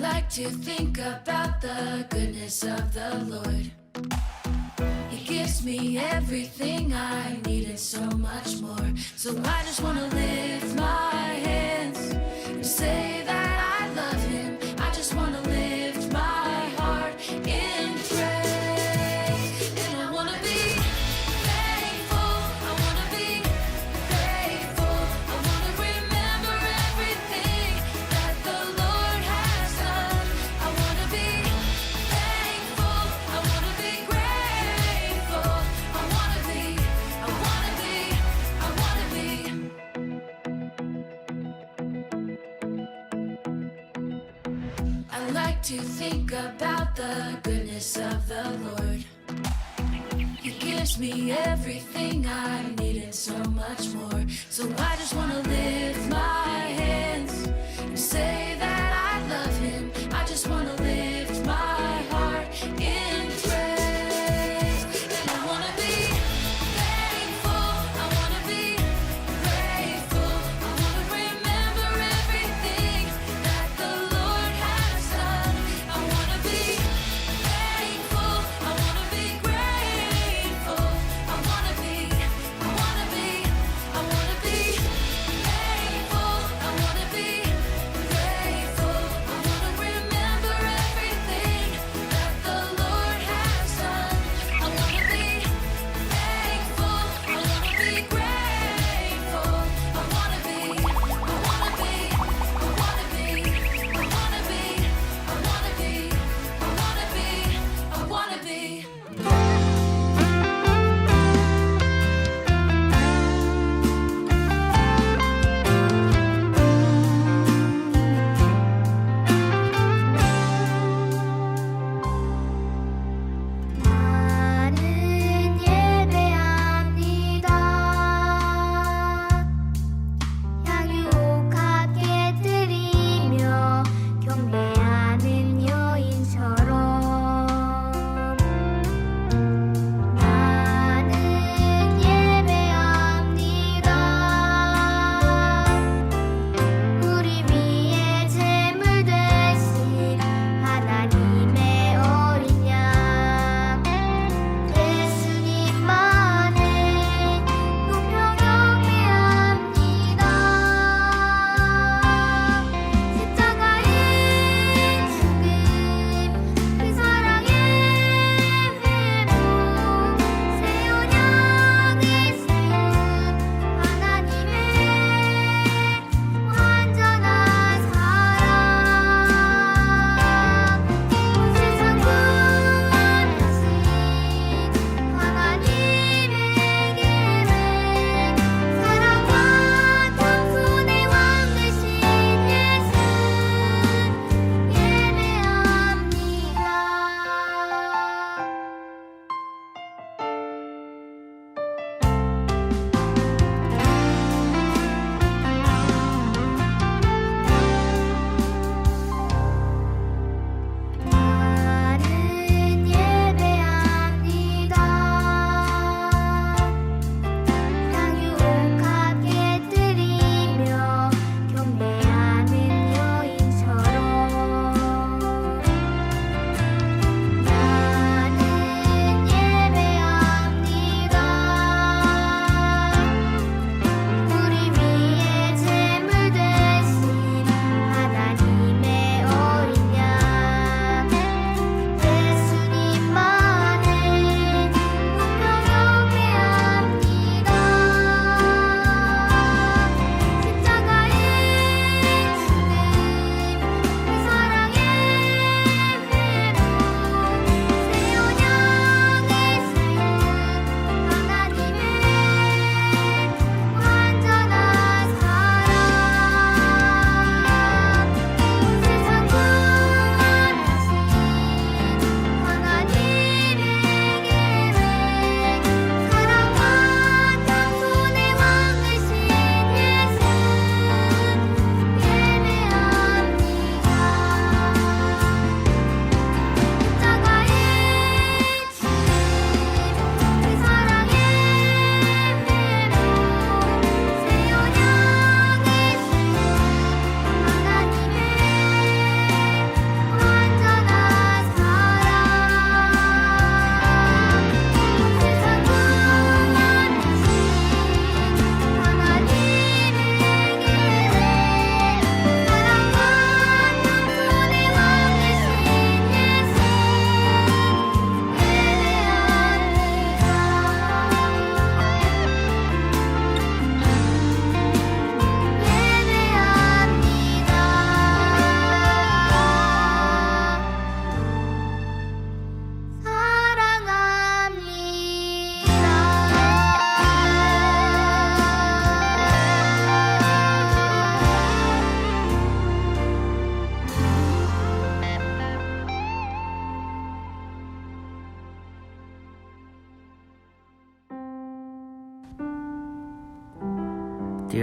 like to think about the goodness of the Lord. He gives me everything I need and so much more. So I just want to lift my hands. me everything I needed so much more. So I just wanna live.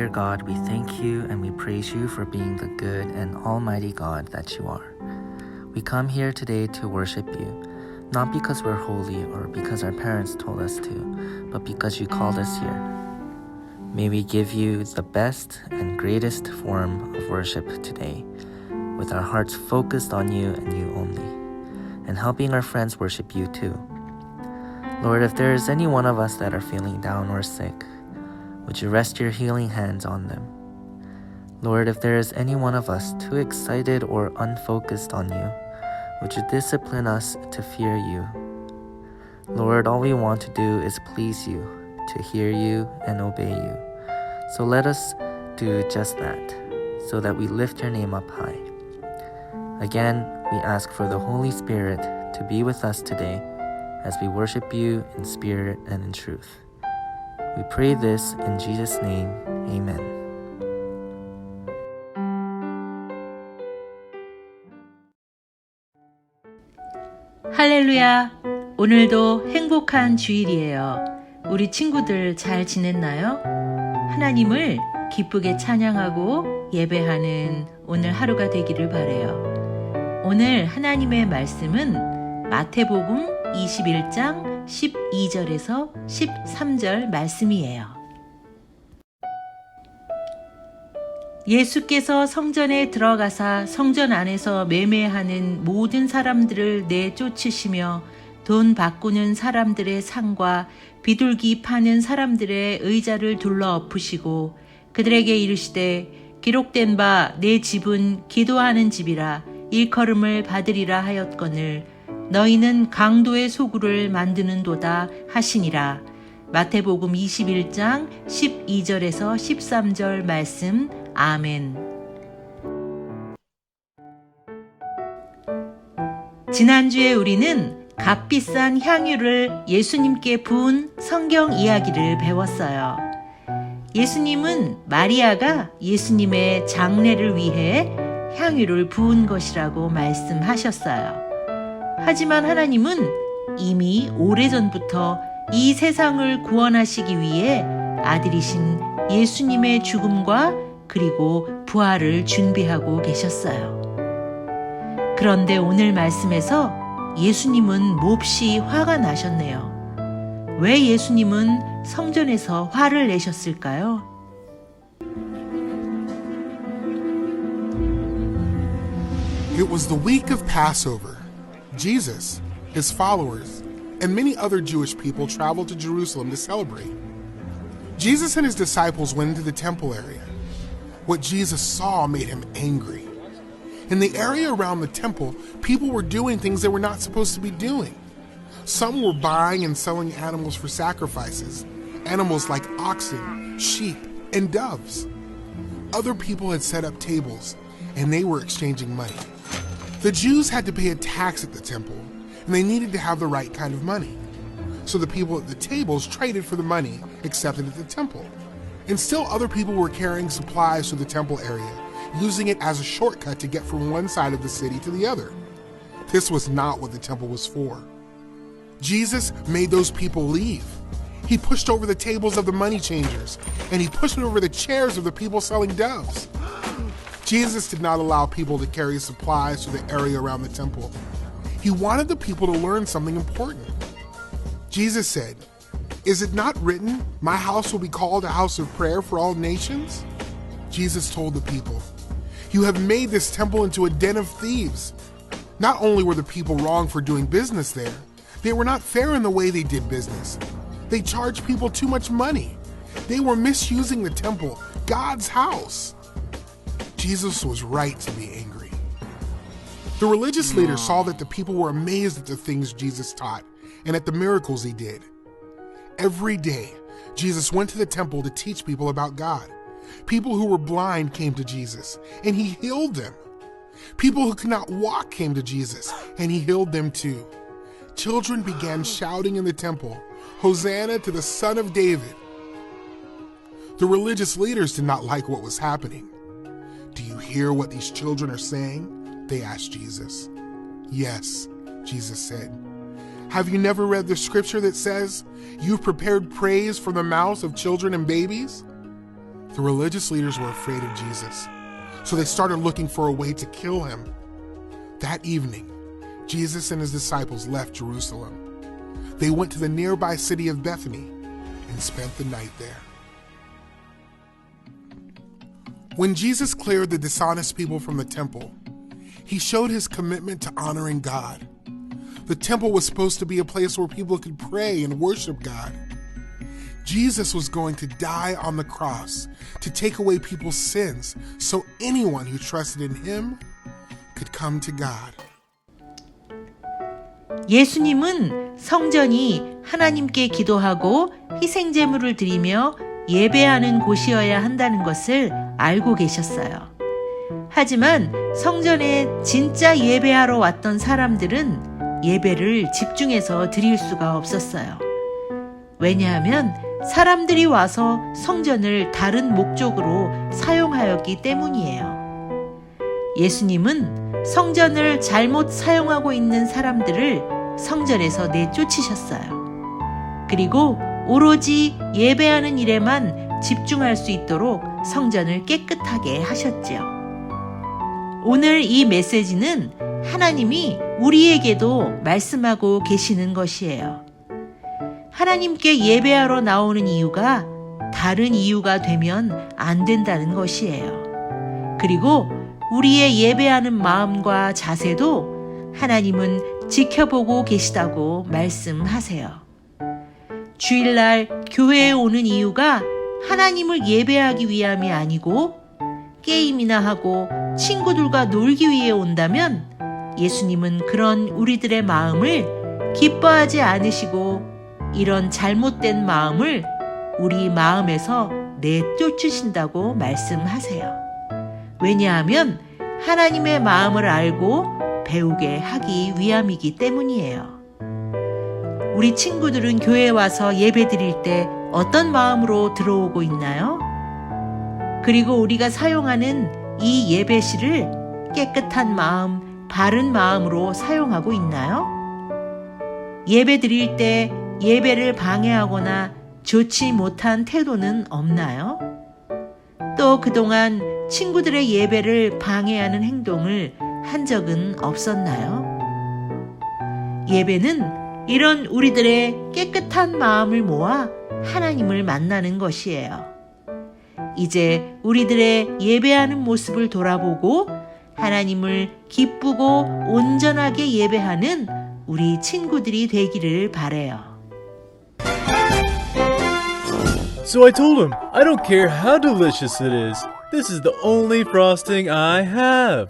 Dear God, we thank you and we praise you for being the good and almighty God that you are. We come here today to worship you, not because we're holy or because our parents told us to, but because you called us here. May we give you the best and greatest form of worship today, with our hearts focused on you and you only, and helping our friends worship you too. Lord, if there is any one of us that are feeling down or sick, would you rest your healing hands on them? Lord, if there is any one of us too excited or unfocused on you, would you discipline us to fear you? Lord, all we want to do is please you, to hear you and obey you. So let us do just that, so that we lift your name up high. Again, we ask for the Holy Spirit to be with us today as we worship you in spirit and in truth. We pray this in Jesus' name. Amen. 할렐루야! 오늘도 행복한 주일이에요. 우리 친구들 잘 지냈나요? 하나님을 기쁘게 찬양하고 예배하는 오늘 하루가 되기를 바래요. 오늘 하나님의 말씀은 마태복음 21장 12절에서 13절 말씀이에요. 예수께서 성전에 들어가사 성전 안에서 매매하는 모든 사람들을 내쫓으시며 돈 바꾸는 사람들의 상과 비둘기 파는 사람들의 의자를 둘러 엎으시고 그들에게 이르시되 기록된 바 내 집은 기도하는 집이라 일컬음을 받으리라 하였거늘 너희는 강도의 소굴을 만드는도다 하시니라 마태복음 21장 12절에서 13절 말씀 아멘. 지난주에 우리는 값비싼 향유를 예수님께 부은 성경 이야기를 배웠어요. 예수님은 마리아가 예수님의 장례를 위해 향유를 부은 것이라고 말씀하셨어요. 하지만 하나님은 이미 오래전부터 이 세상을 구원하시기 위해 아들이신 예수님의 죽음과 그리고 부활을 준비하고 계셨어요. 그런데 오늘 말씀에서 예수님은 몹시 화가 나셨네요. 왜 예수님은 성전에서 화를 내셨을까요? Jesus, his followers, and many other Jewish people traveled to Jerusalem to celebrate. Jesus and his disciples went into the temple area. What Jesus saw made him angry. In the area around the temple, people were doing things they were not supposed to be doing. Some were buying and selling animals for sacrifices, animals like oxen, sheep, and doves. Other people had set up tables, and they were exchanging money. The Jews had to pay a tax at the temple, and they needed to have the right kind of money. So the people at the tables traded for the money accepted at the temple. And still other people were carrying supplies to the temple area, using it as a shortcut to get from one side of the city to the other. This was not what the temple was for. Jesus made those people leave. He pushed over the tables of the money changers, and he pushed over the chairs of the people selling doves. Jesus did not allow people to carry supplies to the area around the temple. He wanted the people to learn something important. Jesus said, Is it not written, My house will be called a house of prayer for all nations? Jesus told the people, You have made this temple into a den of thieves. Not only were the people wrong for doing business there, they were not fair in the way they did business. They charged people too much money. They were misusing the temple, God's house. Jesus was right to be angry. The religious leaders saw that the people were amazed at the things Jesus taught and at the miracles he did. Every day, Jesus went to the temple to teach people about God. People who were blind came to Jesus, and he healed them. People who could not walk came to Jesus, and he healed them too. Children began shouting in the temple, Hosanna to the Son of David. The religious leaders did not like what was happening. Do you hear what these children are saying? They asked Jesus. Yes, Jesus said. Have you never read the scripture that says, You've prepared praise for the mouths of children and babies? The religious leaders were afraid of Jesus, so they started looking for a way to kill him. That evening, Jesus and his disciples left Jerusalem. They went to the nearby city of Bethany and spent the night there. When Jesus cleared the dishonest people from the temple, he showed his commitment to honoring God. The temple was supposed to be a place where people could pray and worship God. Jesus was going to die on the cross to take away people's sins so anyone who trusted in him could come to God. 예수님은 성전이 하나님께 기도하고 희생제물을 드리며 예배하는 곳이어야 한다는 것을 알고 계셨어요. 하지만 성전에 진짜 예배하러 왔던 사람들은 예배를 집중해서 드릴 수가 없었어요. 왜냐하면 사람들이 와서 성전을 다른 목적으로 사용하였기 때문이에요. 예수님은 성전을 잘못 사용하고 있는 사람들을 성전에서 내쫓으셨어요. 그리고 오로지 예배하는 일에만 집중할 수 있도록 성전을 깨끗하게 하셨지요. 오늘 이 메시지는 하나님이 우리에게도 말씀하고 계시는 것이에요. 하나님께 예배하러 나오는 이유가 다른 이유가 되면 안 된다는 것이에요. 그리고 우리의 예배하는 마음과 자세도 하나님은 지켜보고 계시다고 말씀하세요. 주일날 교회에 오는 이유가 하나님을 예배하기 위함이 아니고 게임이나 하고 친구들과 놀기 위해 온다면 예수님은 그런 우리들의 마음을 기뻐하지 않으시고 이런 잘못된 마음을 우리 마음에서 내쫓으신다고 말씀하세요. 왜냐하면 하나님의 마음을 알고 배우게 하기 위함이기 때문이에요. 우리 친구들은 교회에 와서 예배 드릴 때 어떤 마음으로 들어오고 있나요? 그리고 우리가 사용하는 이 예배실을 깨끗한 마음, 바른 마음으로 사용하고 있나요? 예배 드릴 때 예배를 방해하거나 좋지 못한 태도는 없나요? 또 그동안 친구들의 예배를 방해하는 행동을 한 적은 없었나요? 예배는 이런 우리들의 깨끗한 마음을 모아 하나님을 만나는 것이에요. 이제 우리들의 예배하는 모습을 돌아보고 하나님을 기쁘고 온전하게 예배하는 우리 친구들이 되기를 바래요. So I told him, I don't care how delicious it is. This is the only frosting I have.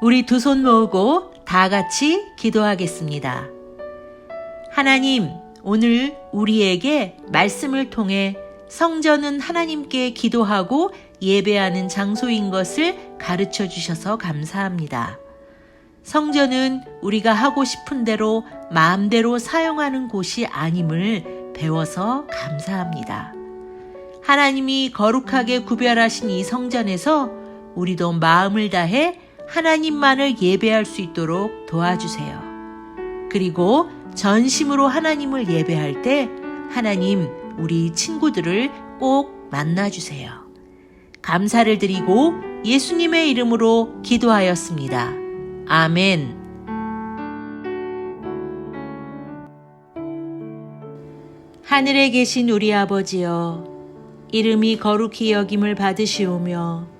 우리 두 손 모으고 다 같이 기도하겠습니다. 하나님, 오늘 우리에게 말씀을 통해 성전은 하나님께 기도하고 예배하는 장소인 것을 가르쳐 주셔서 감사합니다. 성전은 우리가 하고 싶은 대로 마음대로 사용하는 곳이 아님을 배워서 감사합니다. 하나님이 거룩하게 구별하신 이 성전에서 우리도 마음을 다해 하나님만을 예배할 수 있도록 도와주세요. 그리고 전심으로 하나님을 예배할 때 하나님 우리 친구들을 꼭 만나주세요. 감사를 드리고 예수님의 이름으로 기도하였습니다. 아멘. 하늘에 계신 우리 아버지여, 이름이 거룩히 여김을 받으시오며,